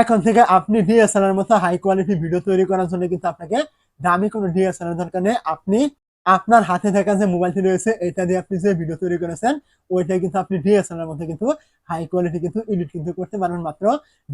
এখন থেকে আপনি ডিএসএলআর মতো হাই কোয়ালিটি ভিডিও তৈরি করার জন্য কিন্তু আপনাকে দামি কোনো ডিএসএলআর দরকার নেই। আপনি আপনার হাতে থাকা যে মোবাইলটি রয়েছে, এটা দিয়ে আপনি যে ভিডিও তৈরি করেছেন, ওইটাই কিন্তু আপনি ডিএসএলআর মধ্যে কিন্তু হাই কোয়ালিটি কিন্তু এডিট কিন্তু করতে পারবেন মাত্র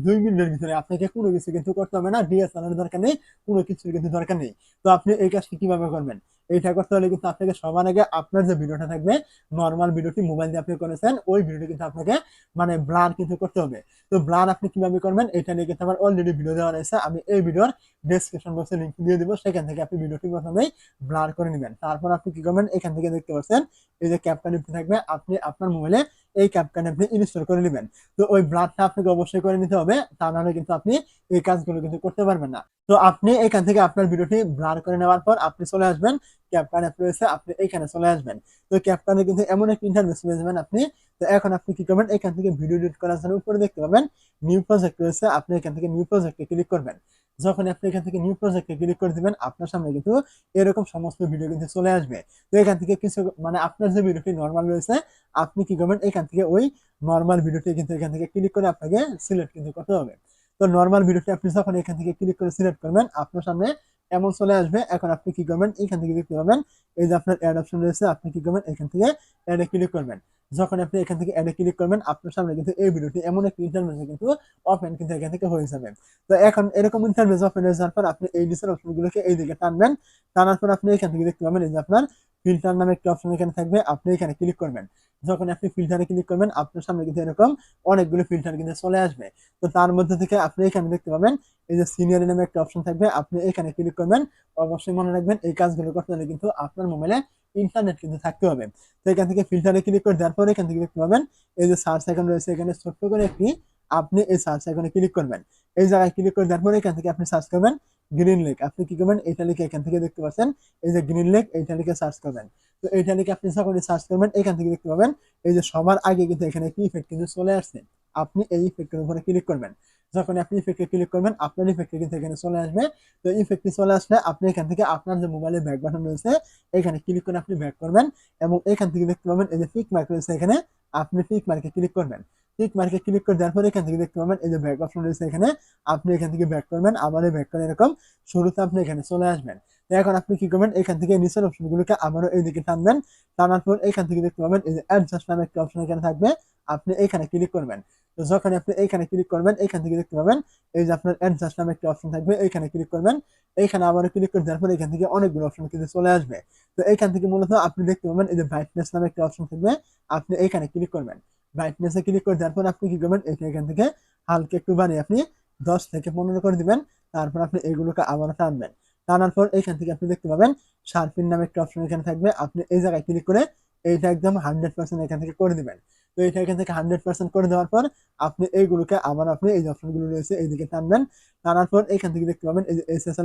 দুই মিনিটের ভিতরে। আপনাকে কোনো কিছু কিন্তু করতে হবে না ডিএসএলআর দরকার নেই, কোনো কিছুর কিন্তু দরকার নেই। তো আপনি এই কাজটি কীভাবে করবেন? এইটা করতে হলে কিন্তু আপনাকে সবার আগে আপনার যে ভিডিওটা থাকবে নর্মাল ভিডিওটি মোবাইল দিয়ে আপনি করেছেন, ওই ভিডিওটি কিন্তু আপনাকে মানে ব্লার কিন্তু করতে হবে। তো ব্লার আপনি কীভাবে করবেন, এটা নিয়ে কিন্তু আমার অলরেডি ভিডিও দেওয়া রয়েছে। আমি এই ভিডিওর ডিসক্রিপশন বক্সে লিঙ্ক দিয়ে দেবো, সেখান থেকে আপনি ভিডিওটি প্রথমেই ব্লার করে নেবেন। তারপর আপনি কি করবেন, এখান থেকে দেখতে পাচ্ছেন, এই যে ক্যাপকান থাকবে, আপনি আপনার মোবাইলে এই ক্যাপকান আপনি ইনস্টল করে নেবেন। তো ওই ব্লারটা আপনাকে অবশ্যই করে নিতে হবে, তা নাহলে কিন্তু আপনি এই কাজগুলো কিন্তু করতে পারবেন না। তো আপনি এখান থেকে আপনার ভিডিওটি ব্লার করে নেওয়ার পর আপনি চলে আসবেন ক্যাপকান অ্যাপ রয়েছে, আপনি এখানে চলে আসবেন। তো ক্যাপকানে কিন্তু এমন একটা ইন্টারভেস পেয়ে যাবেন আপনি, তো এখন আপনি কি করবেন, এখান থেকে ভিডিও এডিট করার জন্য উপরে দেখতে পাবেন নিউ প্রজেক্ট রয়েছে, আপনি এখান থেকে নিউ প্রজেক্টে ক্লিক করবেন। যখন আপনি এখান থেকে নিউ প্রজেক্টে ক্লিক করে দিবেন, আপনার সামনে কিন্তু এরকম সমস্ত ভিডিও কিন্তু চলে আসবে। তো এখান থেকে কিছু মানে আপনার যে ভিডিওটি নর্মাল রয়েছে, আপনি কি করবেন? এখান থেকে ওই নর্মাল ভিডিওটি কিন্তু এখান থেকে ক্লিক করে আপনাকে সিলেক্ট কিন্তু করতে হবে। তো নর্মাল ভিডিওটি আপনি যখন এখান থেকে ক্লিক করে সিলেক্ট করবেন, আপনার সামনে এমন চলে আসবে। এখন আপনি কি করবেন? এখান থেকে দেখতে পাবেন, এই যে আপনার অ্যাড অপশন রয়েছে, আপনি কি করবেন? এখান থেকে অ্যাডে ক্লিক করবেন। যখন আপনি এখান থেকে অ্যাডে ক্লিক করবেন, আপনার সামনে কিন্তু এই ভিডিওটি এমন একটি ইন্টারভেসে কিন্তু ওপেন কিন্তু এখান থেকে হয়ে যাবে। তো এখন এরকম ইন্টারভেস ওপেন হয়ে যাওয়ার পর আপনি এই নিচের অপশনগুলোকে এই দিকে টানবেন। টানার পর আপনি এখান থেকে দেখতে পাবেন এই যে আপনার ফিল্টার নামে একটি অপশন এখানে থাকবে, আপনি এখানে ক্লিক করবেন। যখন আপনি ফিল্টারে ক্লিক করবেন, আপনার সামনে কিন্তু এরকম অনেকগুলো ফিল্টার কিন্তু চলে আসবে। তো তার মধ্যে থেকে আপনি এখানে দেখতে পাবেন, এই যে সিনিয়র নামে একটা অপশন থাকবে, আপনি এখানে ক্লিক করবেন। অবশ্যই মনে রাখবেন, এই কাজগুলো করতে হলে কিন্তু আপনার মোবাইলে ইন্টারনেট কিন্তু থাকতে হবে। তো এখান থেকে ফিল্টারে ক্লিক করে দেওয়ার পরে এখান থেকে দেখতে পাবেন, এই যে সার্চ আইকন রয়েছে, এখানে ছোট্ট করে একটি আপনি এই সার্চ আইকনে ক্লিক করবেন। এই জায়গায় ক্লিক করে দেওয়ার পরে এখান থেকে আপনি সার্চ করবেন গ্রিন লেক আপনি কি করবেন? এইটা লিখে এখান থেকে দেখতে পাচ্ছেন, এই যে গ্রিন লেক এইটা লিখে সার্চ করবেন। তো এইটা লিখে আপনি যখন সার্চ করবেন, এখান থেকে দেখতে পাবেন, এই যে সবার আগে কিন্তু এখানে একটি ইফেক্ট কিন্তু চলে আসছে। আপনি এই ইফেক্টের উপরে ক্লিক করবেন। যখন আপনি ইফেক্টে ক্লিক করবেন, আপনার ইফেক্টে কিন্তু এখানে চলে আসবে। তো ইফেক্টটি চলে আসলে আপনি এখান থেকে আপনার যে মোবাইলের ব্যাক বাটন রয়েছে, এখানে ক্লিক করে আপনি ব্যাক করবেন এবং এখান থেকে দেখতে পাবেন এই যে পিক মার্ক রয়েছে এখানে, আপনি পিক মার্কে ক্লিক করবেন। পিক মার্কে ক্লিক করে দেওয়ার পরে এখান থেকে দেখতে পাবেন এই যে ব্যাক অপশন রয়েছে এখানে, আপনি এখান থেকে ব্যাক করবেন, আবার ব্যাক করে এরকম শুরুতে আপনি এখানে চলে আসবেন। এখন আপনি কি করবেন, এখান থেকে নিচের অপশনগুলোকে আবারও এইদিকে টানবেন, টানার পর এখান থেকে দেখতে পাবেন এই যে অ্যাডজাস্ট নামে একটা অপশন এখানে থাকবে। আপনি এখানে ক্লিক করবেন। তো যখন আপনি এইখানে ক্লিক করবেন, এইখান থেকে দেখতে পাবেন, এই যে আপনার অ্যাডজাস্ট নামে একটা অপশন থাকবে, এইখানে ক্লিক করবেন। এইখানে আবার ক্লিক করে দেওয়ার পর এখান থেকে অনেকগুলো অপশন কিন্তু চলে আসবে। তো এইখান থেকে মূলত আপনি দেখতে পাবেন, এই যে ব্রাইটনেস নামে একটা অপশন থাকবে, আপনি এইখানে ক্লিক করবেন। ব্রাইটনেসে ক্লিক করে দেওয়ার পর আপনি কি করবেন এখান থেকে হালকা একটু বানিয়ে আপনি দশ থেকে পনেরো করে দিবেন, তারপর আপনি এগুলোকে আবার টানবেন। টানার পর এইখান থেকে আপনি দেখতে পাবেন শার্পিন নামে একটা অপশন এখানে থাকবে, আপনি এই জায়গায় ক্লিক করে এইটা একদম হান্ড্রেড পার্সেন্ট এখান থেকে করে দিবেন। তো এটা এখান থেকে হান্ড্রেড পার্সেন্ট করে দেওয়ার পর আপনি এইগুলোকে আবার আপনি এই যে অপশনগুলো রয়েছে, এইদিকে টানবেন। টানার পর এখান থেকে দেখতে পাবেন, এই যে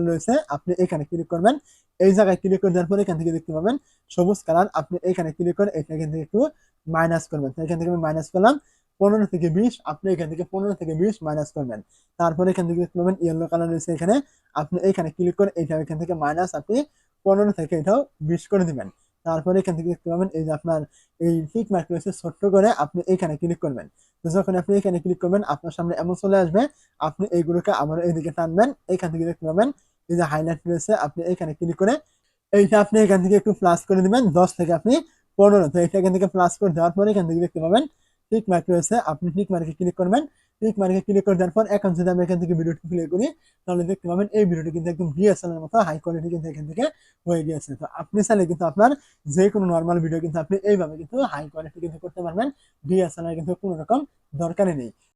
রয়েছে, আপনি এখানে ক্লিক করবেন। এই জায়গায় ক্লিক করে দেওয়ার পর এখান থেকে দেখতে পাবেন, সবুজ কালার আপনি এখানে ক্লিক করে এটা এখান থেকে একটু মাইনাস করবেন। এখান থেকে আমি মাইনাস করলাম, পনেরো থেকে বিশ, আপনি এখান থেকে পনেরো থেকে বিশ মাইনাস করবেন। তারপরে এখান থেকে দেখতে পাবেন ইয়েলো কালার রয়েছে এখানে, আপনি এখানে ক্লিক করে এইটা এখান থেকে মাইনাস আপনি পনেরো থেকে এটাও বিশ করে দিবেন। তারপরে এখান থেকে দেখতে পাবেন এই যে আপনার এই টিক মার্ক রয়েছে, ছোট্ট করে আপনি এইখানে ক্লিক করবেন। তো যখন আপনি এখানে ক্লিক করবেন, আপনার সামনে এমন চলে আসবে, আপনি এইগুলোকে আবার এইদিকে টানবেন, এইখান থেকে দেখতে পাবেন এই যে হাইলাইট রয়েছে, আপনি এইখানে ক্লিক করে এইটা আপনি এখান থেকে একটু প্লাস করে দিবেন, দশ থেকে আপনি পনেরো। তো এইটা এখান থেকে প্লাস করে দেওয়ার পরে এখান থেকে দেখতে পাবেন টিক মার্ক রয়েছে, আপনি টিক মার্কে ক্লিক করবেন টিক মার্কে ক্লিক করে দেওয়ার পর এখন যদি আমি এখান থেকে ভিডিওটি প্লে করি তাহলে দেখতে পাবেন এই ভিডিওটি কিন্তু একদম এর মতো হাই কোয়ালিটি কিন্তু এখান থেকে হয়ে গিয়েছে তো আপনি চাইলে কিন্তু আপনার যে কোনো নর্মাল ভিডিও কিন্তু আপনি এইভাবে কিন্তু হাই কোয়ালিটি কিন্তু করতে পারবেন ডিএসএল এর কিন্তু কোনো রকম দরকারই নেই